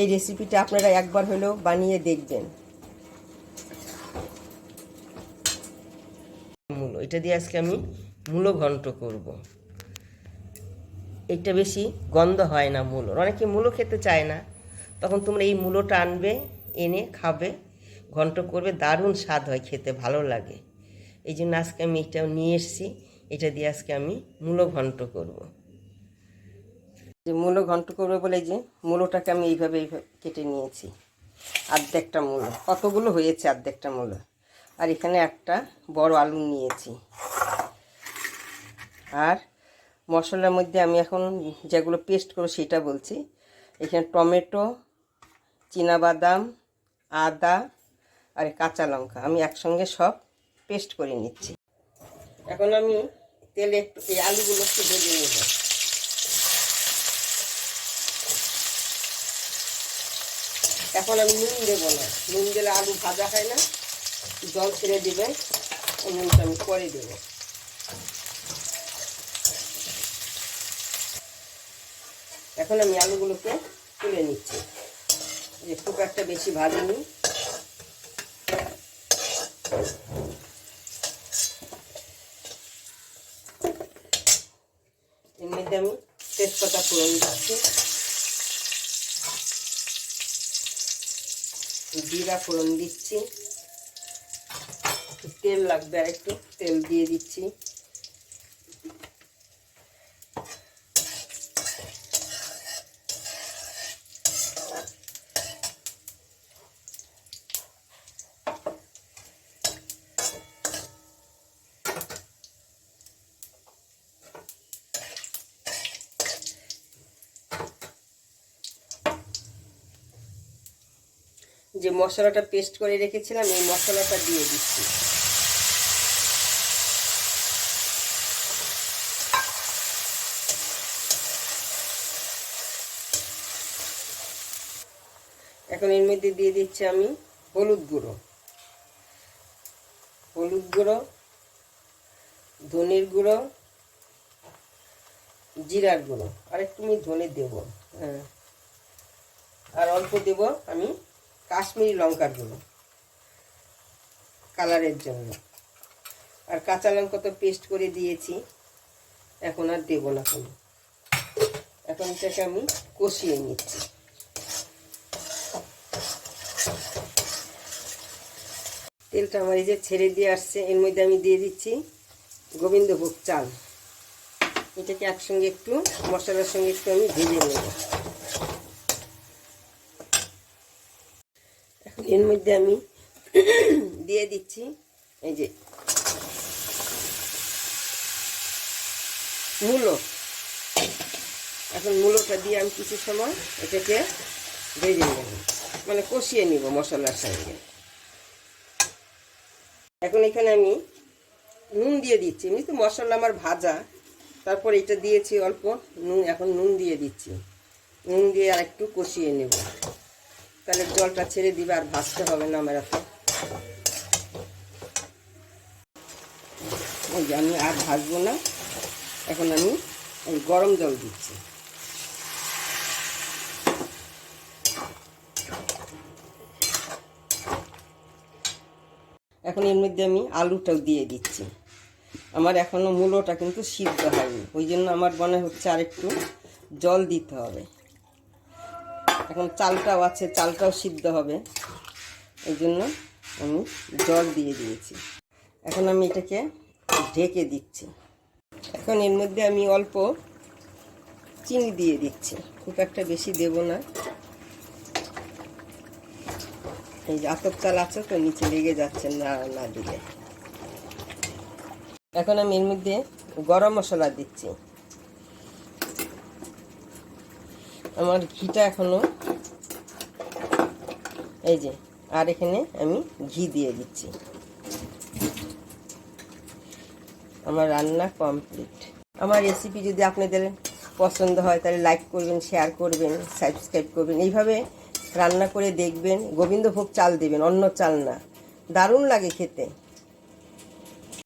এই রেসিপিটা আপনারা একবার হলেও বানিয়ে দেখবেন। মূলো এটা দিয়ে আজকে আমি মূলো ঘন্ট করব। এটা বেশি গন্ধ হয় না মূলোর অনেকে মূলো খেতে চায় না। তখন তোমরা এই মূলোটা আনবে, এনে খাবে, ঘন্ট করবে, দারুণ স্বাদ হয় খেতে, ভালো লাগে। এই জন্য আজকে আমি এটা নিয়ে এসেছি। এটা দিয়ে আজকে আমি মূলো ঘন্ট করব। যে মূলো ঘন্ট করবে বলে যে মূলোটাকে আমি এইভাবে এইভাবে কেটে নিয়েছি। আর্ধেকটা মূলো। কতগুলো হয়েছে আর্ধেকটা মূলো? আর এখানে একটা বড় আলু নিয়েছি। আর মশলার মধ্যে আমি এখন যেগুলো পেস্ট করব সেটা বলছি। এখানে টমেটো বাদাম আদা আর কাঁচা লঙ্কা। আমি একসঙ্গে সব পেস্ট করে নিচ্ছি। এখন আমি তেলে একটু এই আলুগুলো একটু ভেজে নেব। এখন আমি নুন দেবো না। নুন দিলে আলু ভাজা হয় না। জল ছেড়ে দেবে নুনটা আমি পরে দেবো। এখন আমি আলুগুলোকে তুলে নিচ্ছি। যে খুব একটা বেশি ভাজিনি। মধ্যে আমি তেজপাতা ফোড়ন দিচ্ছি। জিরা ফোড়ন দিচ্ছি। তেল লাগবে আর একটু তেল দিয়ে দিচ্ছি। যে মশলাটা পেস্ট করে রেখেছিলাম এই মশলাটা দিয়ে দিচ্ছি। এখন এর মধ্যে দিয়ে দিচ্ছি আমি হলুদ গুঁড়ো। হলুদ গুঁড়ো ধনের গুঁড়ো জিরার গুঁড়ো। আর একটু আমি ধনে দেবো। হ্যাঁ। আর অল্প দেব আমি কাশ্মীরি লঙ্কার গুঁড়ো। কালারের জন্য। আর কাঁচা লঙ্কা তো পেস্ট করে দিয়েছি। এখন আর দেবো না কোনো। এখন এটাকে আমি কষিয়ে নিচ্ছি। তেলটা আমার এই যে ছেড়ে দিয়ে আসছে, এর মধ্যে আমি দিয়ে দিচ্ছি গোবিন্দভোগ চাল। এটাকে একসঙ্গে একটু, মশলার সঙ্গে একটু আমি ভেজে নেব। এর মধ্যে আমি দিয়ে দিচ্ছি। এই যে মূলো। এখন মূলোটা দিয়ে আমি কিছু সময় এটাকে ভেজে নেব। মানে কষিয়ে নিব মশলার সঙ্গে। এখন এখানে আমি নুন দিয়ে দিচ্ছি। এমনি তো মশলা আমার ভাজা। তারপর এটা দিয়েছি অল্প নুন। এখন নুন দিয়ে দিচ্ছি। নুন দিয়ে আর একটু কষিয়ে নেব। তাহলে জলটা ছেড়ে দিবে আর ভাজতে হবে না আমার এত ওই আমি আর ভাজবো না। এখন আমি ওই গরম জল দিচ্ছি। এখন এর মধ্যে আমি আলুটাও দিয়ে দিচ্ছি। আমার এখনও মূলোটা কিন্তু সিদ্ধ হয়নি। ওই জন্য আমার মনে হচ্ছে আর একটু জল দিতে হবে। এখন চালটাও আছে, চালটাও সিদ্ধ হবে। এই জন্য আমি জল দিয়ে দিয়েছি। এখন আমি এটাকে ঢেকে দিচ্ছি। এখন এর মধ্যে আমি অল্প চিনি দিয়ে দিচ্ছি। খুব একটা বেশি দেব না। এই যে আতপ চাল আছে তো, নিচে লেগে যাচ্ছে না না দিলে। এখন আমি এর মধ্যে গরম মশলা দিচ্ছি। আমার ঘিটা এখনও। এই যে, আর এখানে আমি ঘি দিয়ে দিচ্ছি। আমার রান্না কমপ্লিট। আমার রেসিপি যদি আপনাদের পছন্দ হয়, তাহলে লাইক করবেন শেয়ার করবেন সাবস্ক্রাইব করবেন। এইভাবে রান্না করে দেখবেন। গোবিন্দভোগ চাল দেবেন, অন্য চাল না। দারুণ লাগে খেতে।